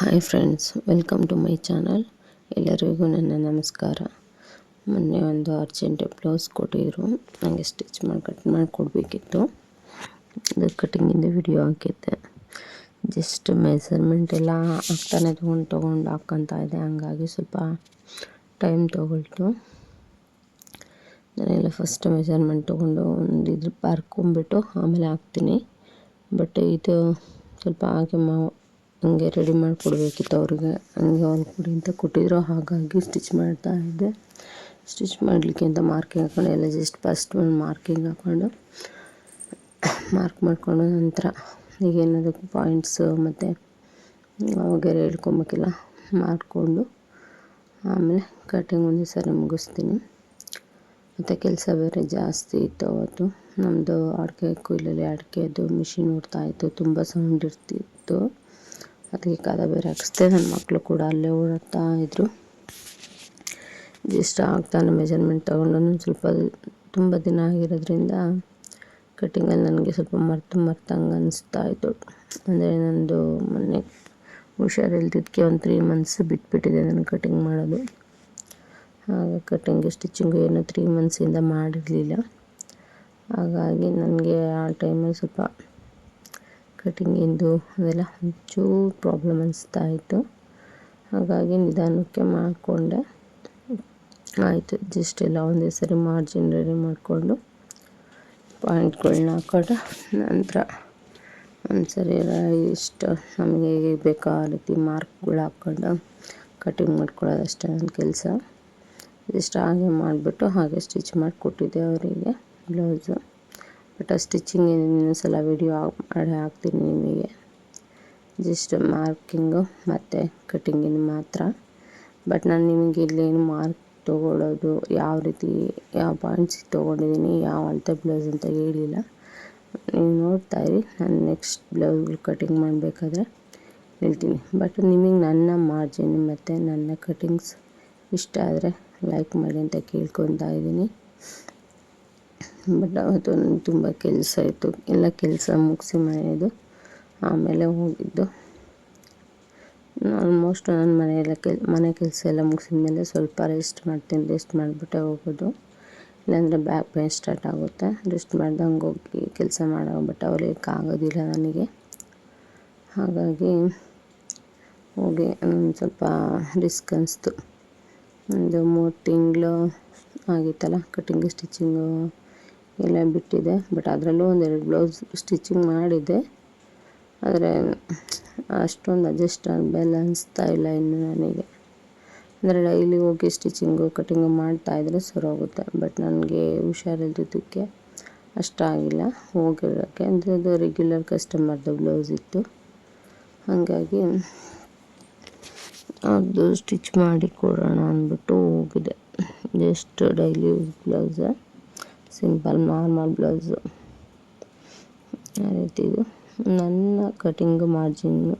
Hi friends welcome to my channel ಎಲ್ಲರಿಗೂ ನನ್ನ ನಮಸ್ಕಾರ. ಮೊನ್ನೆ ಒಂದು ಅರ್ಜೆಂಟ್ ಬ್ಲೌಸ್ ಕೊಟ್ಟಿದ್ರು. ನನಗೆ ಸ್ಟಿಚ್ ಮಾಡಿ ಕಟ್ ಮಾಡಿಕೊಡ್ಬೇಕಿತ್ತು. ಅದು ಕಟಿಂಗಿಂದ ವಿಡಿಯೋ ಹಾಕಿದ್ದೆ. ಜಸ್ಟ್ ಮೆಸರ್ಮೆಂಟ್ ಎಲ್ಲ ಹಾಕ್ತಾನೆ ತೊಗೊಂಡು ತೊಗೊಂಡು ಹಾಕ್ಕೊತಾ ಇದೆ ಹಂಗಾಗಿ ಸ್ವಲ್ಪ ಟೈಮ್ ತೊಗೊಳ್ತು. ನಾನೆಲ್ಲ ಫಸ್ಟ್ ಮೆಸರ್ಮೆಂಟ್ ತೊಗೊಂಡು ಒಂದು ಇದ್ರ ಬರ್ಕೊಂಬಿಟ್ಟು ಆಮೇಲೆ ಹಾಕ್ತೀನಿ. ಬಟ್ ಇದು ಸ್ವಲ್ಪ ಹಾಗೆ ಮಾ ಹಂಗೆ ರೆಡಿ ಮಾಡಿಕೊಡ್ಬೇಕಿತ್ತು ಅವ್ರಿಗೆ. ಹಂಗೆ ಕೊಡಿ ಅಂತ ಕೊಟ್ಟಿದ್ರು. ಹಾಗಾಗಿ ಸ್ಟಿಚ್ ಮಾಡ್ತಾ ಇದ್ದೆ. ಸ್ಟಿಚ್ ಮಾಡಲಿಕ್ಕೆ ಅಂತ ಮಾರ್ಕಿಂಗ್ ಹಾಕೊಂಡು, ಎಲ್ಲ ಜಸ್ಟ್ ಫಸ್ಟ್ ಒಂದು ಮಾರ್ಕಿಂಗ್ ಹಾಕ್ಕೊಂಡು ಮಾರ್ಕ್ ಮಾಡಿಕೊಂಡು ನಂತರ ಈಗೇನದಕ್ಕೆ ಪಾಯಿಂಟ್ಸು ಮತ್ತು ವಗೇರೆ ಹೇಳ್ಕೊಬೇಕಿಲ್ಲ, ಮಾಡಿಕೊಂಡು ಆಮೇಲೆ ಕಟಿಂಗ್ ಒಂದೇ ಸರಿ ಮುಗಿಸ್ತೀನಿ. ಮತ್ತು ಕೆಲಸ ಬೇರೆ ಜಾಸ್ತಿ ಇತ್ತು ಅವತ್ತು. ನಮ್ಮದು ಅಡಿಕೆ ಕೊಯ್ಲಲ್ಲಿ ಅಡಿಕೆದು ಮಿಷಿನ್ ಓಡ್ತಾಯಿತ್ತು ತುಂಬ ಸೌಂಡ್ ಇರ್ತಿತ್ತು. ಅದಕ್ಕೆ ಕಾದ ಬೇರೆ ಹಾಕಿಸ್ದೆ ನನ್ನ ಮಕ್ಕಳು ಕೂಡ ಅಲ್ಲೇ ಓಡಾಡ್ತಾ ಇದ್ದರು ಜಸ್ಟ್ ಆಗ್ತಾನೆ ಮೆಜರ್ಮೆಂಟ್ ತೊಗೊಂಡು. ಸ್ವಲ್ಪ ತುಂಬ ದಿನ ಆಗಿರೋದ್ರಿಂದ ಕಟ್ಟಿಂಗಲ್ಲಿ ನನಗೆ ಸ್ವಲ್ಪ ಮರ್ತು ಮರ್ತಂಗೆ ಅನಿಸ್ತಾ ಇತ್ತು. ಅಂದರೆ ನಂದು ಮೊನ್ನೆ ಹುಷಾರಿಲ್ದಿದ್ದಕ್ಕೆ ಒಂದು ತ್ರೀ ಮಂತ್ಸ್ ಬಿಟ್ಬಿಟ್ಟಿದೆ ನಾನು ಕಟಿಂಗ್ ಮಾಡೋದು. ಆಗ ಕಟಿಂಗ್ ಸ್ಟಿಚಿಂಗು ಏನು ತ್ರೀ ಮಂತ್ಸಿಂದ ಮಾಡಿರಲಿಲ್ಲ. ಹಾಗಾಗಿ ನನಗೆ ಆ ಟೈಮಲ್ಲಿ ಸ್ವಲ್ಪ ಕಟಿಂಗಿಂದು ಅದೆಲ್ಲ ಒಂಚೂರು ಪ್ರಾಬ್ಲಮ್ ಅನಿಸ್ತಾ ಇತ್ತು. ಹಾಗಾಗಿ ನಿಧಾನಕ್ಕೆ ಮಾಡಿಕೊಂಡೆ. ಆಯಿತು ಜಸ್ಟ್ ಎಲ್ಲ ಒಂದೇ ಸರಿ ಮಾರ್ಜಿನ್ ರೆಡಿ ಮಾಡಿಕೊಂಡು ಪಾಯಿಂಟ್ಗಳನ್ನ ಹಾಕೊಂಡು ನಂತರ ಒಂದು ಸರಿ ಇಷ್ಟು, ನಮಗೆ ಹೇಗೆ ಬೇಕೋ ಆ ರೀತಿ ಮಾರ್ಕ್ಗಳು ಹಾಕ್ಕೊಂಡು ಕಟಿಂಗ್ ಮಾಡ್ಕೊಳ್ಳೋದು ಅಷ್ಟೇ ನನ್ನ ಕೆಲಸ. ಇಷ್ಟು ಹಾಗೆ ಮಾಡಿಬಿಟ್ಟು ಹಾಗೆ ಸ್ಟಿಚ್ ಮಾಡಿಕೊಟ್ಟಿದ್ದೆ ಅವರಿಗೆ ಬ್ಲೌಸು. ಬಟ್ ಆ ಸ್ಟಿಚಿಂಗ್ ಇನ್ನೊಂದು ಸಲ ವಿಡಿಯೋ ಮಾಡಿ ಹಾಕ್ತೀನಿ ನಿಮಗೆ. ಜಸ್ಟ್ ಮಾರ್ಕಿಂಗು ಮತ್ತು ಕಟಿಂಗಿನ ಮಾತ್ರ. ಬಟ್ ನಾನು ನಿಮಗೆ ಇಲ್ಲೇನು ಮಾರ್ಕ್ ತೊಗೊಳ್ಳೋದು ಯಾವ ರೀತಿ, ಯಾವ ಪಾಯಿಂಟ್ಸ್ ತೊಗೊಂಡಿದ್ದೀನಿ ಯಾವ ಅಳತೆ ಬ್ಲೌಸ್ ಅಂತ ಹೇಳಿಲ್ಲ. ನೀವು ನೋಡ್ತಾ ಇರಿ, ನಾನು ನೆಕ್ಸ್ಟ್ ಬ್ಲೌಸ್ ಕಟಿಂಗ್ ಮಾಡಬೇಕಾದ್ರೆ ಹೇಳ್ತೀನಿ. ಬಟ್ ನಿಮಗೆ ನನ್ನ ಮಾರ್ಜಿನ್ ಮತ್ತು ನನ್ನ ಕಟಿಂಗ್ಸ್ ಇಷ್ಟ ಆದರೆ ಲೈಕ್ ಮಾಡಿ ಅಂತ ಕೇಳ್ಕೊತಾ ಇದ್ದೀನಿ. ಬಟ್ ಅವತ್ತು ತುಂಬ ಕೆಲಸ ಇತ್ತು. ಎಲ್ಲ ಕೆಲಸ ಮುಗಿಸಿ ಮನೆಯದು. ಆಮೇಲೆ ಹೋಗಿದ್ದು. ಆಲ್ಮೋಸ್ಟ್ ನನ್ನ ಮನೆಯೆಲ್ಲ ಕೆಲ್, ಮನೆ ಕೆಲಸ ಎಲ್ಲ ಮುಗಿಸಿದ ಮೇಲೆ ಸ್ವಲ್ಪ ರೆಸ್ಟ್ ಮಾಡ್ತೀನಿ. ರೆಸ್ಟ್ ಮಾಡಿಬಿಟ್ಟೆ ಹೋಗೋದು. ಇಲ್ಲಾಂದರೆ ಬ್ಯಾಕ್ ಪೇನ್ ಸ್ಟಾರ್ಟ್ ಆಗುತ್ತೆ. ರೆಸ್ಟ್ ಮಾಡ್ದಂಗೆ ಹೋಗಿ ಕೆಲಸ ಮಾಡೋ ಬಟ್ ಅವ್ರಿಗೆ ಆಗೋದಿಲ್ಲ ನನಗೆ. ಹಾಗಾಗಿ ಹೋಗಿ ಸ್ವಲ್ಪ ರಿಸ್ಕ್ ಅನಿಸ್ತು. ಒಂದು ಮೂರು ತಿಂಗಳು ಆಗಿತ್ತಲ್ಲ ಕಟ್ಟಿಂಗು ಸ್ಟಿಚಿಂಗು ಎಲ್ಲ ಬಿಟ್ಟಿದೆ. ಬಟ್ ಅದರಲ್ಲೂ ಒಂದೆರಡು ಬ್ಲೌಸ್ ಸ್ಟಿಚಿಂಗ್ ಮಾಡಿದೆ ಆದರೆ ಅಷ್ಟೊಂದು ಅಡ್ಜಸ್ಟ್ ಆಗಬಲ್ಲ ಅನಿಸ್ತಾ ಇಲ್ಲ ಇನ್ನು ನನಗೆ. ಅಂದರೆ ಡೈಲಿ ಹೋಗಿ ಸ್ಟಿಚಿಂಗು ಕಟಿಂಗು ಮಾಡ್ತಾಯಿದ್ರೆ ಸರೋಗುತ್ತೆ ಬಟ್ ನನಗೆ ಹುಷಾರಿದ್ದಕ್ಕೆ ಅಷ್ಟಾಗಿಲ್ಲ. ಹೋಗಿರೋಕ್ಕೆ ಅಂದರೆ ಅದು ರೆಗ್ಯುಲರ್ ಕಸ್ಟಮರ್ದು ಬ್ಲೌಸ್ ಇತ್ತು. ಹಾಗಾಗಿ ಅದು ಸ್ಟಿಚ್ ಮಾಡಿ ಕೊಡೋಣ ಅಂದ್ಬಿಟ್ಟು ಹೋಗಿದೆ. Just daily blouse simple normal blouse ಆ ರೀತಿ ಇದು. ನನ್ನ ಕಟಿಂಗ್ ಮಾರ್ಜಿನ್ನು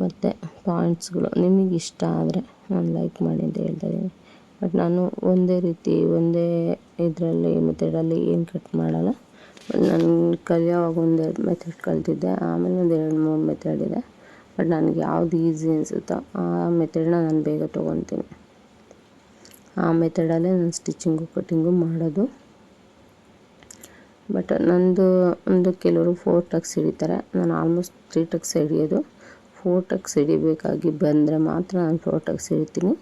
ಮತ್ತು ಪಾಯಿಂಟ್ಸ್ಗಳು ನಿಮಗೆ ಇಷ್ಟ ಆದರೆ ನಾನು ಲೈಕ್ ಮಾಡಿ ಅಂತ ಹೇಳ್ತಾ ಇದ್ದೀನಿ ಬಟ್ ನಾನು ಒಂದೇ ರೀತಿ, ಒಂದೇ ಇದರಲ್ಲಿ ಮೆಥಡಲ್ಲಿ ಏನು ಕಟ್ ಮಾಡಲ್ಲ. ಬಟ್ ನಾನು ಕಲಿಯೋವಾಗ ಒಂದೆರಡು ಮೆಥಡ್ ಕಲ್ತಿದ್ದೆ. ಆಮೇಲೆ ಒಂದು ಎರಡು, ಮೂರು ಮೆಥಡ್ ಇದೆ. ಬಟ್ ನನಗೆ ಯಾವ್ದು ಈಸಿ ಅನಿಸುತ್ತೋ ಆ ಮೆಥಡನ್ನ ನಾನು ಬೇಗ ತೊಗೊತೀನಿ. ಆ ಮೆಥಡಲ್ಲೇ ನಾನು ಸ್ಟಿಚಿಂಗು ಕಟ್ಟಿಂಗು ಮಾಡೋದು. ಬಟ್ ನಂದು ಒಂದು ಕೆಲವರು ಫೋರ್ ಟಕ್ಸ್ ಹಿಡಿತಾರೆ. ನಾನು ಆಲ್ಮೋಸ್ಟ್ ತ್ರೀ ಟಕ್ಸ್ ಹಿಡಿಯೋದು. ಫೋರ್ ಟಕ್ಸ್ ಹಿಡಿಬೇಕಾಗಿ ಬಂದರೆ ಮಾತ್ರ ನಾನು ಫೋರ್ ಟಕ್ಸ್ ಹಿಡಿತೀನಿ.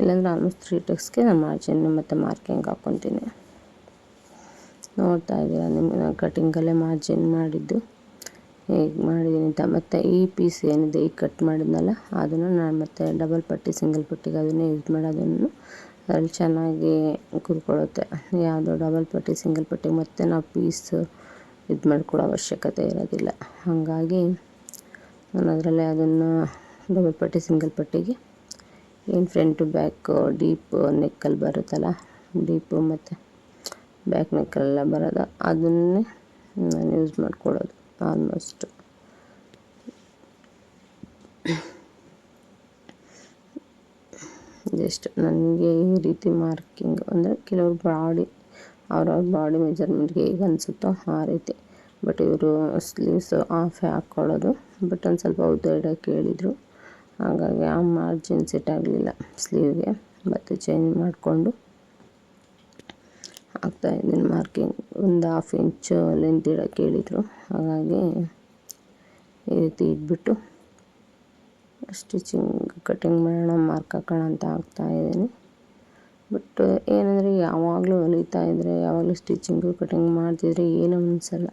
ಇಲ್ಲಾಂದರೆ ಆಲ್ಮೋಸ್ಟ್ ತ್ರೀ ಟಕ್ಸ್ಗೆ ನಾನು ಮಾರ್ಜಿನ್ ಮತ್ತು ಮಾರ್ಕಿಂಗ್ ಹಾಕ್ಕೊತೀನಿ. ನೋಡ್ತಾ ಇದ್ದೀರಾ ನಿಮ್ಮ ಕಟಿಂಗಲ್ಲೇ ಮಾರ್ಜಿನ್ ಮಾಡಿದ್ದು. ಹೇಗೆ ಮಾಡಿದ್ದೀನಿ ಅಂತ. ಮತ್ತು ಈ ಪೀಸ್ ಏನಿದೆ ಈಗ ಕಟ್ ಮಾಡಿದ್ನಲ್ಲ, ಅದನ್ನು ನಾನು ಮತ್ತೆ ಡಬಲ್ ಪಟ್ಟಿ, ಸಿಂಗಲ್ ಪಟ್ಟಿಗೆ ಅದನ್ನೇ ಯೂಸ್ ಮಾಡೋದನ್ನು ಚೆನ್ನಾಗಿ ಕೂತ್ಕೊಳ್ಳುತ್ತೆ. ಯಾವುದೋ ಡಬಲ್ ಪಟ್ಟಿ ಸಿಂಗಲ್ ಪಟ್ಟಿ ಮತ್ತು ನಾವು ಪೀಸ್ ಇದು ಮಾಡ್ಕೊಳ್ಳೋ ಅವಶ್ಯಕತೆ ಇರೋದಿಲ್ಲ. ಹಾಗಾಗಿ ನಾನು ಅದರಲ್ಲೇ ಅದನ್ನು ಡಬಲ್ ಪಟ್ಟಿ ಸಿಂಗಲ್ ಪಟ್ಟಿಗೆ ಏನು ಫ್ರಂಟು ಬ್ಯಾಕು ಡೀಪ್ ನೆಕ್ಕಲ್ಲಿ ಬರುತ್ತಲ್ಲ ಡೀಪು ಮತ್ತು ಬ್ಯಾಕ್ ನೆಕ್ಕಲ್ಲೆಲ್ಲ ಬರೋದು, ಅದನ್ನೇ ನಾನು ಯೂಸ್ ಮಾಡ್ಕೊಳ್ಳೋದು ಆಲ್ಮೋಸ್ಟ್ ಜಸ್ಟ್ ನನಗೆ ಈ ರೀತಿ ಮಾರ್ಕಿಂಗ್ ಅಂದರೆ ಕೆಲವ್ರ ಬಾಡಿ ಅವ್ರವ್ರ ಬಾಡಿ ಮೆಜರ್ಮೆಂಟ್ಗೆ ಹೇಗೆ ಅನಿಸುತ್ತೋ ಆ ರೀತಿ. ಬಟ್ ಇವರು ಸ್ಲೀವ್ಸ್ ಆಫೇ ಹಾಕ್ಕೊಳ್ಳೋದು ಬಟ್ ಒಂದು ಸ್ವಲ್ಪ ಉದ್ದ ಇಡೋಕ್ಕೆ ಹೇಳಿದರು ಹಾಗಾಗಿ ಆ ಮಾರ್ಜಿನ್ ಸೆಟ್ ಆಗಲಿಲ್ಲ ಸ್ಲೀವ್ಗೆ ಮತ್ತು ಚೇಂಜ್ ಮಾಡಿಕೊಂಡು ಹಾಕ್ತಾಯಿದ್ದೀನಿ ಮಾರ್ಕಿಂಗ್ ಒಂದು ಹಾಫ್ ಇಂಚು ಲೆಂತ್ ಇಡೋಕ್ಕೆ ಹೇಳಿದರು. ಹಾಗಾಗಿ ಈ ರೀತಿ ಇಟ್ಬಿಟ್ಟು ಸ್ಟಿಚಿಂಗ್ ಕಟ್ಟಿಂಗ್ ಮಾಡೋಣ ಮಾರ್ಕ್ ಹಾಕೋಣ ಅಂತ ಇದ್ದೀನಿ. ಬಟ್ ಏನಂದರೆ ಯಾವಾಗಲೂ ಹೊಲಿತಾ ಇದ್ದರೆ ಯಾವಾಗಲೂ ಸ್ಟಿಚಿಂಗು ಕಟ್ಟಿಂಗ್ ಮಾಡ್ತಿದ್ರೆ ಏನೂ ಅನಿಸಲ್ಲ.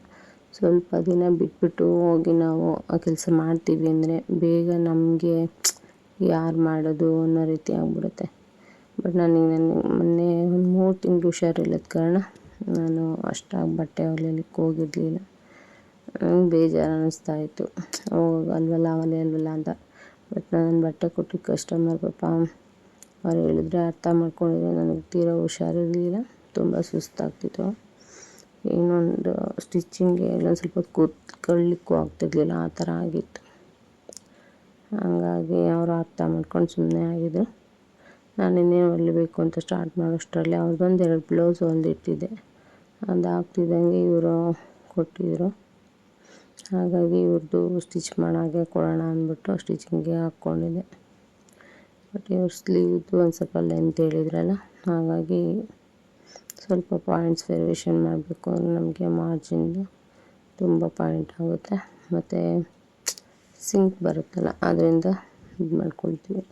ಸ್ವಲ್ಪ ದಿನ ಬಿಟ್ಬಿಟ್ಟು ಹೋಗಿ ನಾವು ಆ ಕೆಲಸ ಮಾಡ್ತೀವಿ ಅಂದರೆ ಬೇಗ ನಮಗೆ ಯಾರು ಮಾಡೋದು ಅನ್ನೋ ರೀತಿ ಆಗಿಬಿಡುತ್ತೆ. ಬಟ್ ನನಗೆ ನನಗೆ ಮೊನ್ನೆ ಒಂದು ಮೂರು ತಿಂಗಳು ಹುಷಾರಿಲ್ಲದ ಕಾರಣ ನಾನು ಅಷ್ಟಾಗಿ ಬಟ್ಟೆ ಹೊಲಿಲಿಕ್ಕೆ ಹೋಗಿರಲಿಲ್ಲ. ಬೇಜಾರು ಅನ್ನಿಸ್ತಾ ಇತ್ತು. ಹೋಗಿ, ಅಲ್ವಲ್ಲ ಅವಲೇ ಅಲ್ವಲ್ಲ ಅಂತ. ಬಟ್ ನಾನು ಬಟ್ಟೆ ಕೊಟ್ಟು ಕಸ್ಟಮರ್ ಪಾಪ ಅವ್ರು ಹೇಳಿದ್ರೆ ಅರ್ಥ ಮಾಡ್ಕೊಂಡಿದ್ರೆ ನನಗೆ ತೀರಾ ಹುಷಾರಿರಲಿಲ್ಲ. ತುಂಬ ಸುಸ್ತಾಗ್ತಿತ್ತು. ಇನ್ನೊಂದು ಸ್ಟಿಚ್ಚಿಂಗ್ ಎಲ್ಲ ಸ್ವಲ್ಪ ಕೂತ್ಕೊಳ್ಳಿಕ್ಕೂ ಆಗ್ತಿರ್ಲಿಲ್ಲ. ಆ ಥರ ಆಗಿತ್ತು. ಹಾಗಾಗಿ ಅವರು ಅರ್ಥ ಮಾಡ್ಕೊಂಡು ಸುಮ್ಮನೆ ಆಗಿದ್ರು. ನಾನು ಇನ್ನೇನು ಹೊಲಿಬೇಕು ಅಂತ ಸ್ಟಾರ್ಟ್ ಮಾಡೋಷ್ಟರಲ್ಲಿ ಅವ್ರದ್ದೊಂದು ಎರಡು ಬ್ಲೌಸ್ ಹೊಲಿದಿಟ್ಟಿದ್ದೆ ಅದು ಆಗ್ತಿದ್ದಂಗೆ ಇವರು ಕೊಟ್ಟಿದ್ದರು ಹಾಗಾಗಿ ಇವ್ರದ್ದು ಸ್ಟಿಚ್ ಮಾಡಾಗೆ ಕೊಡೋಣ ಅಂದ್ಬಿಟ್ಟು ಸ್ಟಿಚಿಂಗ್ಗೆ ಹಾಕ್ಕೊಂಡಿದ್ದೆ. ಬಟ್ ಇವ್ರ ಸ್ಲೀವ್ದು ಒಂದು ಸ್ವಲ್ಪ ಲೆಂತ್ ಹೇಳಿದ್ರಲ್ಲ, ಹಾಗಾಗಿ ಸ್ವಲ್ಪ ಪಾಯಿಂಟ್ಸ್ ವೇರಿಯೇಷನ್ ಮಾಡಬೇಕು ನಮಗೆ ಮಾರ್ಜಿನ್ದು ತುಂಬ ಪಾಯಿಂಟ್ ಆಗುತ್ತೆ. ಮತ್ತು ಸಿಂಕ್ ಬರುತ್ತಲ್ಲ, ಅದರಿಂದ ಇದು ಮಾಡ್ಕೊಳ್ತೀವಿ.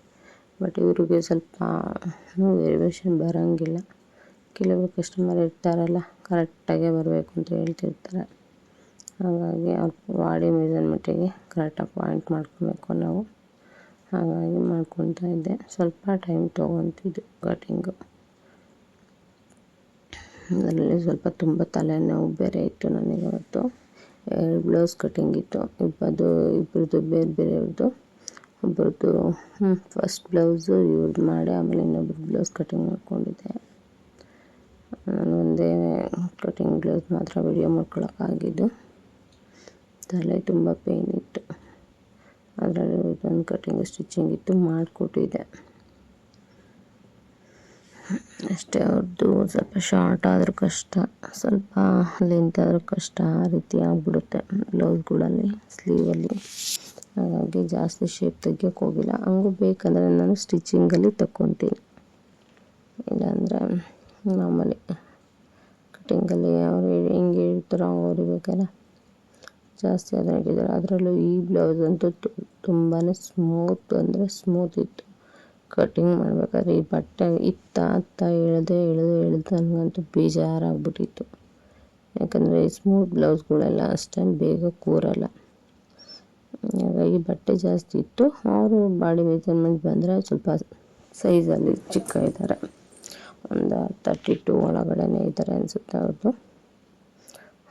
ಬಟ್ ಇವ್ರಿಗೆ ಸ್ವಲ್ಪ ವೇರಿಯೇಷನ್ ಬರೋಂಗಿಲ್ಲ. ಕೆಲವರು ಕಸ್ಟಮರ್ ಇರ್ತಾರಲ್ಲ ಕರೆಕ್ಟಾಗೇ ಬರಬೇಕು ಅಂತ ಹೇಳ್ತಿರ್ತಾರೆ. ಹಾಗಾಗಿ ಅವ್ರ ಬಾಡಿ ಮೆಜರ್ಮೆಂಟಿಗೆ ಕರೆಕ್ಟಾಗಿ ಪಾಯಿಂಟ್ ಮಾಡ್ಕೋಬೇಕು ನಾವು. ಹಾಗಾಗಿ ಮಾಡ್ಕೊತಾ ಇದ್ದೆ. ಸ್ವಲ್ಪ ಟೈಮ್ ತೊಗೊತಿದ್ದು ಕಟಿಂಗು ಅದರಲ್ಲಿ ಸ್ವಲ್ಪ ತುಂಬ ತಲೆನೋವು ಬೇರೆ ಇತ್ತು ನನಗೆ ಅವತ್ತು ಎರಡು ಬ್ಲೌಸ್ ಕಟಿಂಗ್ ಇತ್ತು. ಇಬ್ಬರದು ಇಬ್ಬರದ್ದು ಬೇರೆ ಬೇರೆಯವ್ರದ್ದು ಒಬ್ಬರದ್ದು ಫಸ್ಟ್ ಬ್ಲೌಸು ಇವ್ರದ್ದು ಮಾಡಿ, ಆಮೇಲೆ ಇನ್ನೊಬ್ರು ಬ್ಲೌಸ್ ಕಟಿಂಗ್ ಮಾಡ್ಕೊಂಡಿದ್ದೆ. ನಾನು ಒಂದೇ ಕಟಿಂಗ್ ಬ್ಲೌಸ್ ಮಾತ್ರ ವಿಡಿಯೋ ಮಾಡ್ಕೊಳಕ್ಕಾಗಿದ್ದು. ತಲೆ ತುಂಬ ಪೇಯ್ನ್ ಇತ್ತು. ಅದರಲ್ಲಿ ಬಂದು ಕಟಿಂಗ್ ಸ್ಟಿಚಿಂಗ್ ಇತ್ತು, ಮಾಡಿಕೊಟ್ಟಿದ್ದೆ. ಅಷ್ಟೇ ಅವ್ರದ್ದು ಸ್ವಲ್ಪ ಶಾರ್ಟ್ ಆದರೂ ಕಷ್ಟ, ಸ್ವಲ್ಪ ಲೆಂತ್ ಆದರೂ ಕಷ್ಟ, ಆ ರೀತಿ ಆಗಿಬಿಡುತ್ತೆ ಬ್ಲೌಸ್ಗಳಲ್ಲಿ ಸ್ಲೀವಲ್ಲಿ ಹಾಗಾಗಿ ಜಾಸ್ತಿ ಶೇಪ್ ತೆಗಿಯೋಕ್ಕೆ ಹೋಗಿಲ್ಲ. ಹಂಗೂ ಬೇಕಂದರೆ ನಾನು ಸ್ಟಿಚಿಂಗಲ್ಲಿ ತಗೊತೀನಿ ಇಲ್ಲಾಂದರೆ ಮಾಮೂಲಿ ಕಟ್ಟಿಂಗಲ್ಲಿ ಅವ್ರು ಹೆಂಗೆ ಹೇಳ್ತಾರೋ ಅವ್ರಿಗೆ ಹೊಲಿಬೇಕಲ್ಲ ಜಾಸ್ತಿ ಅದಾಗಿದ್ದಾರೆ ಅದರಲ್ಲೂ ಈ ಬ್ಲೌಸ್ ಅಂತೂ ತುಂಬಾ ಸ್ಮೂತ್ ಅಂದರೆ ಸ್ಮೂತ್ ಇತ್ತು. ಕಟಿಂಗ್ ಮಾಡಬೇಕಾದ್ರೆ ಈ ಬಟ್ಟೆ ಇತ್ತ ಅತ್ತ ಎಳೆದೇ ಎಳೆದು ಎಳೆದು ನನಗಂತೂ ಬೇಜಾರಾಗ್ಬಿಟ್ಟಿತ್ತು. ಯಾಕಂದರೆ ಈ ಸ್ಮೂತ್ ಬ್ಲೌಸ್ಗಳೆಲ್ಲ ಅಷ್ಟೇ ಬೇಗ ಕೂರಲ್ಲ. ಹಾಗಾಗಿ ಬಟ್ಟೆ ಜಾಸ್ತಿ ಇತ್ತು. ಅವರು ಬಾಡಿ ಮೆಜರ್ಮೆಂಟ್ ಬಂದರೆ ಸ್ವಲ್ಪ ಸೈಜಲ್ಲಿ ಚಿಕ್ಕ ಇದ್ದಾರೆ. ಒಂದು ತರ್ಟಿ ಟು ಒಳಗಡೆನೇ ಇದ್ದಾರೆ ಅನಿಸುತ್ತೆ ಅವ್ರದ್ದು.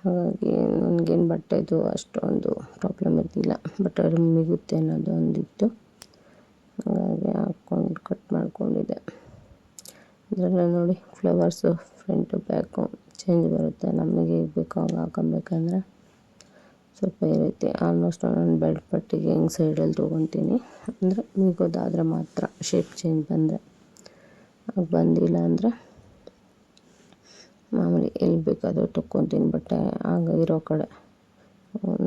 ಹಾಗಾಗಿ ನನಗೇನು ಬಟ್ಟೆದು ಅಷ್ಟೊಂದು ಪ್ರಾಬ್ಲಮ್ ಇರಲಿಲ್ಲ. ಬಟ್ ಅದು ಮಿಗುತ್ತೆ ಅನ್ನೋದು ಒಂದಿತ್ತು. ಹಾಗಾಗಿ ಹಾಕ್ಕೊಂಡು ಕಟ್ ಮಾಡಿಕೊಂಡಿದ್ದೆ. ಅದರಲ್ಲೇ ನೋಡಿ ಫ್ಲವರ್ಸು ಫ್ರಂಟು ಬ್ಯಾಕು ಚೇಂಜ್ ಬರುತ್ತೆ. ನಮಗೆ ಬೇಕೋ ಆಗ ಹಾಕೊಬೇಕಂದ್ರೆ ಸ್ವಲ್ಪ ಈ ರೀತಿ ಆಲ್ಮೋಸ್ಟ್ ನಾನು ಬೆಲ್ಟ್ ಪಟ್ಟಿಗೆ ಹಿಂಗೆ ಸೈಡಲ್ಲಿ ತೊಗೊತೀನಿ. ಅಂದರೆ ಮಿಗೋದಾದರೆ ಮಾತ್ರ ಶೇಪ್ ಚೇಂಜ್ ಬಂದರೆ. ಬಂದಿಲ್ಲ ಅಂದರೆ ಮಾಮೂಲಿ ಎಲ್ಲಿ ಬೇಕಾದರೂ ತೊಕ್ಕೊತೀನಿ ಬಟ್ಟೆ ಆಗ ಇರೋ ಕಡೆ.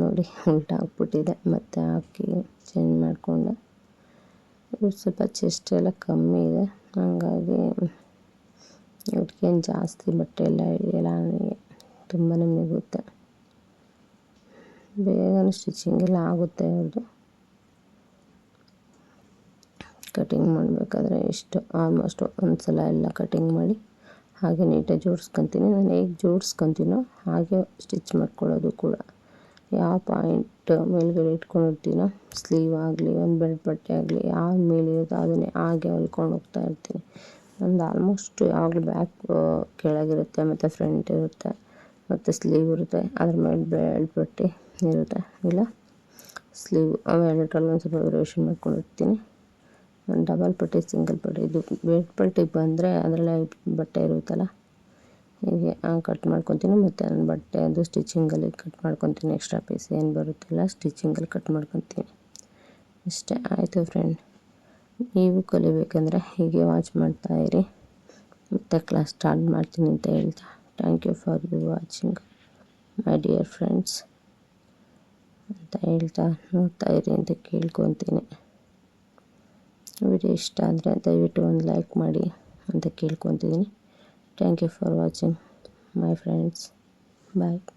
ನೋಡಿ, ಉಲ್ಟ ಹಾಕ್ಬಿಟ್ಟಿದೆ ಮತ್ತು ಹಾಕಿ ಚೇಂಜ್ ಮಾಡಿಕೊಂಡೆ. ಸ್ವಲ್ಪ ಚೆಸ್ಟ್ ಎಲ್ಲ ಕಮ್ಮಿ ಇದೆ. ಹಾಗಾಗಿ ಇವ್ರಿಗೇನು ಜಾಸ್ತಿ ಬಟ್ಟೆ ಎಲ್ಲ ಹಿಡಿಯಲ್ಲ ನನಗೆ ತುಂಬಾ ಮಿಗುತ್ತೆ ಬೇಗನೆ ಸ್ಟಿಚಿಂಗ್ ಎಲ್ಲ ಆಗುತ್ತೆ ಅವ್ರದ್ದು ಕಟಿಂಗ್ ಮಾಡಬೇಕಾದ್ರೆ ಎಷ್ಟು ಆಲ್ಮೋಸ್ಟ್ ಒಂದು ಸಲ ಎಲ್ಲ ಕಟಿಂಗ್ ಮಾಡಿ. ಹಾಗೆ ನೀಟಾಗಿ ಜೋಡಿಸ್ಕೊತೀನಿ. ನಾನು ಹೇಗೆ ಜೋಡಿಸ್ಕೊತೀನೋ ಹಾಗೆ ಸ್ಟಿಚ್ ಮಾಡ್ಕೊಳ್ಳೋದು ಕೂಡ. ಯಾವ ಪಾಯಿಂಟ್ ಮೇಲುಗಡೆ ಇಟ್ಕೊಂಡಿರ್ತೀನೋ, ಸ್ಲೀವ್ ಆಗಲಿ, ಒಂದು ಬೆಲ್ಟ್ ಬಟ್ಟೆ ಆಗಲಿ, ಯಾವ ಮೇಲಿರುತ್ತೋ ಅದನ್ನೇ ಹಾಗೆ ಹೊಲ್ಕೊಂಡು ಹೋಗ್ತಾ ಇರ್ತೀನಿ. ನಂದು ಆಲ್ಮೋಸ್ಟ್ ಯಾವಾಗಲೂ ಬ್ಯಾಕ್ ಕೆಳಗಿರುತ್ತೆ, ಮತ್ತು ಫ್ರಂಟ್ ಇರುತ್ತೆ, ಮತ್ತು ಸ್ಲೀವ್ ಇರುತ್ತೆ. ಅದ್ರ ಮೇಲೆ ಬೆಲ್ಟ್ ಬಟ್ಟೆ ಇರುತ್ತೆ. ಇಲ್ಲ? ಸ್ಲೀವ್ ಅವೆರಡರಲ್ಲಿ ಒಂದು ಸ್ವಲ್ಪ ವೇರಿಯೇಷನ್ ಮಾಡ್ಕೊಂಡಿರ್ತೀನಿ. ಡಬಲ್ ಪಟ್ಟಿ ಸಿಂಗಲ್ ಪಟ್ಟಿ. ಇದು ಬೆಡ್ ಪಟ್ಟಿಗೆ ಬಂದರೆ ಅದರಲ್ಲೇ ಬಟ್ಟೆ ಇರುತ್ತಲ್ಲ? ಹೀಗೆ ಕಟ್ ಮಾಡ್ಕೊತೀನಿ. ಮತ್ತು ನನ್ನ ಬಟ್ಟೆ ಅದು ಸ್ಟಿಚಿಂಗಲ್ಲಿ ಕಟ್ ಮಾಡ್ಕೊತೀನಿ. ಎಕ್ಸ್ಟ್ರಾ ಪೀಸ್ ಏನು ಬರುತ್ತಲ್ಲ ಸ್ಟಿಚಿಂಗಲ್ಲಿ ಕಟ್ ಮಾಡ್ಕೊತೀನಿ. ಇಷ್ಟೇ ಆಯಿತು ಫ್ರೆಂಡ್ ನೀವು ಕಲಿಬೇಕಂದ್ರೆ ಹೀಗೆ ವಾಚ್ ಮಾಡ್ತಾಯಿರಿ ಮತ್ತು ಕ್ಲಾಸ್ ಸ್ಟಾರ್ಟ್ ಮಾಡ್ತೀನಿ ಅಂತ ಹೇಳ್ತಾ. Thank you for you watching my dear friends ಅಂತ ಹೇಳ್ತಾ ನೋಡ್ತಾ ಇರಿ ಅಂತ ಕೇಳ್ಕೊತೀನಿ. ವಿಡಿಯೋ ಇಷ್ಟ ಆದರೆ ದಯವಿಟ್ಟು ಒಂದು ಲೈಕ್ ಮಾಡಿ ಅಂತ ಕೇಳ್ಕೊತಿದ್ದೀನಿ. Thank you for watching my friends bye